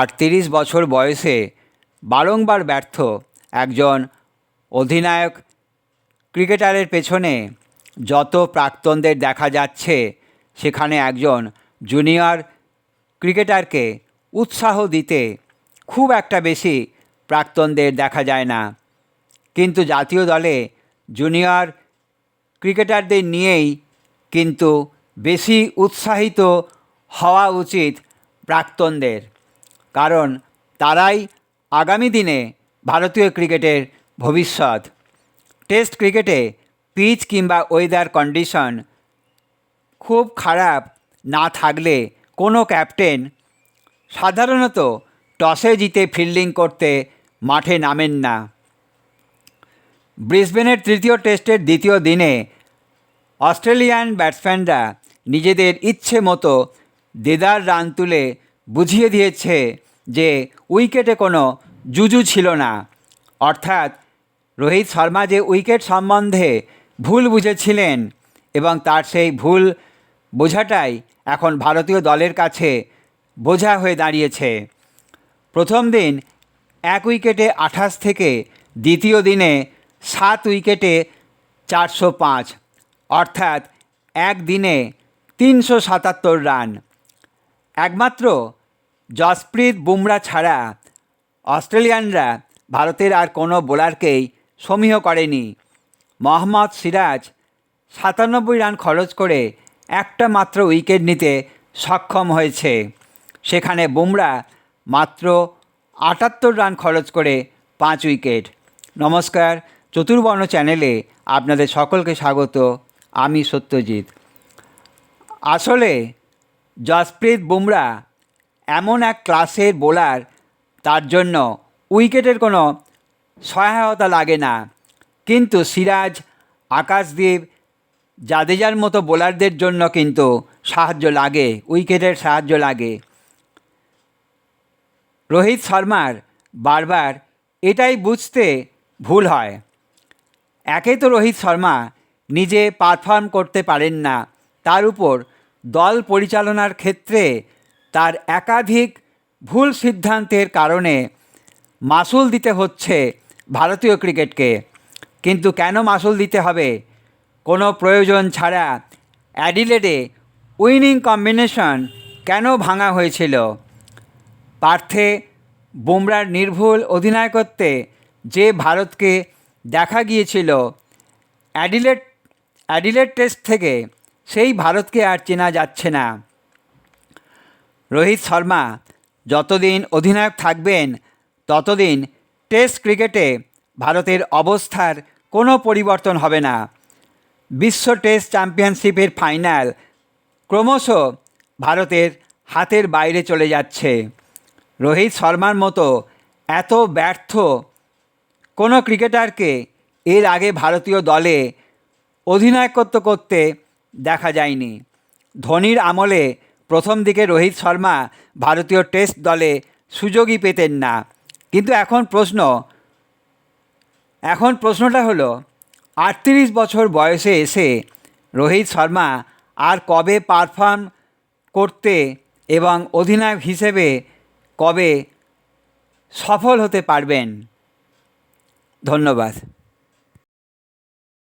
আটত্রিশ বছর বয়সে বারংবার ব্যর্থ একজন অধিনায়ক ক্রিকেটারের পেছনে যত প্রাক্তনদের দেখা যাচ্ছে, সেখানে একজন জুনিয়র ক্রিকেটারকে উৎসাহ দিতে খুব একটা বেশি প্রাক্তনদের দেখা যায় না। কিন্তু জাতীয় দলে জুনিয়র ক্রিকেটারদের নিয়েই কিন্তু বেশি উৎসাহিত হওয়া উচিত প্রাক্তনদের। কারণ তারাই আগামী দিনে ভারতীয় ক্রিকেটের ভবিষ্যৎ। টেস্ট ক্রিকেটে পিচ কিংবা ওয়েদার কন্ডিশন খুব খারাপ না থাকলে কোনো ক্যাপ্টেন সাধারণত টসে জিতে ফিল্ডিং করতে মাঠে নামেন না। ব্রিসবেনের তৃতীয় টেস্টের দ্বিতীয় দিনে অস্ট্রেলিয়ান ব্যাটসম্যানরা নিজেদের ইচ্ছে মতো দেদার রান তুলে বুঝিয়ে দিয়েছে যে উইকেটে কোনো জুজু ছিল না। অর্থাৎ রোহিত শর্মা যে উইকেট সম্বন্ধে ভুল বুঝেছিলেন এবং তার সেই ভুল বোঝাটাই এখন ভারতীয় দলের কাছে বোঝা হয়ে দাঁড়িয়েছে। প্রথম দিন এক উইকেটে আঠাশ থেকে দ্বিতীয় দিনে সাত উইকেটে চারশো পাঁচ, অর্থাৎ একদিনে তিনশো সাতাত্তর রান। একমাত্র জসপ্রীত বুমরা ছাড়া অস্ট্রেলিয়ানরা ভারতের আর কোনো বোলারকেই সমীহ করেনি। মোহাম্মদ সিরাজ সাতানব্বই রান খরচ করে একটা মাত্র উইকেট নিতে সক্ষম হয়েছে। সেখানে বুমরা মাত্র আটাত্তর রান খরচ করে পাঁচ উইকেট। নমস্কার, চতুর্বর্ণ চ্যানেলে আপনাদের সকলকে স্বাগত। আমি সত্যজিৎ। আসলে জসপ্রীত বুমরা এমন এক ক্লাসের বোলার তার জন্য উইকেটের কোনো সহায়তা লাগে না। কিন্তু সিরাজ, আকাশদীপ, জাদেজার মতো বোলারদের জন্য কিন্তু সাহায্য লাগে, উইকেটের সাহায্য লাগে। রোহিত শর্মার বারবার এটাই বুঝতে ভুল হয়। একে তো রোহিত শর্মা নিজে পারফর্ম করতে পারেন না, তার উপর দল পরিচালনার ক্ষেত্রে তার একাধিক ভুল সিদ্ধান্তের কারণে মাসুল দিতে হচ্ছে ভারতীয় ক্রিকেটকে। কিন্তু কেন মাসুল দিতে হবে? কোনো প্রয়োজন ছাড়া অ্যাডিলেডে উইনিং কম্বিনেশন কেন ভাঙা হয়েছিল? পার্থে বুমরার নির্ভুল অধিনায়কত্বে যে ভারতকে দেখা গিয়েছিল অ্যাডিলেট অ্যাডিলেট টেস্ট থেকে সেই ভারতকে আর চেনা যাচ্ছে না। রোহিত শর্মা, যতদিন অধিনায়ক থাকবেন, ততদিন টেস্ট ক্রিকেটে ভারতের অবস্থার কোনো পরিবর্তন হবে না। বিশ্ব টেস্ট চ্যাম্পিয়নশিপের ফাইনাল ক্রমশ ভারতের হাতের বাইরে চলে যাচ্ছে। রোহিত শর্মার মতো এত ব্যর্থ কোনো ক্রিকেটারকে এর আগে ভারতীয় দলে অধিনায়কত্ব করতে দেখা যায়নি। ধোনির আমলে প্রথম দিকে রোহিত শর্মা ভারতীয় টেস্ট দলে সুযোগই পেতেন না। কিন্তু এখন প্রশ্ন, এখন প্রশ্নটা হলো, আটত্রিশ বছর বয়সে এসে রোহিত শর্মা আর কবে পারফর্ম করতে এবং অধিনায়ক হিসেবে কবে সফল হতে পারবেন? ধন্যবাদ।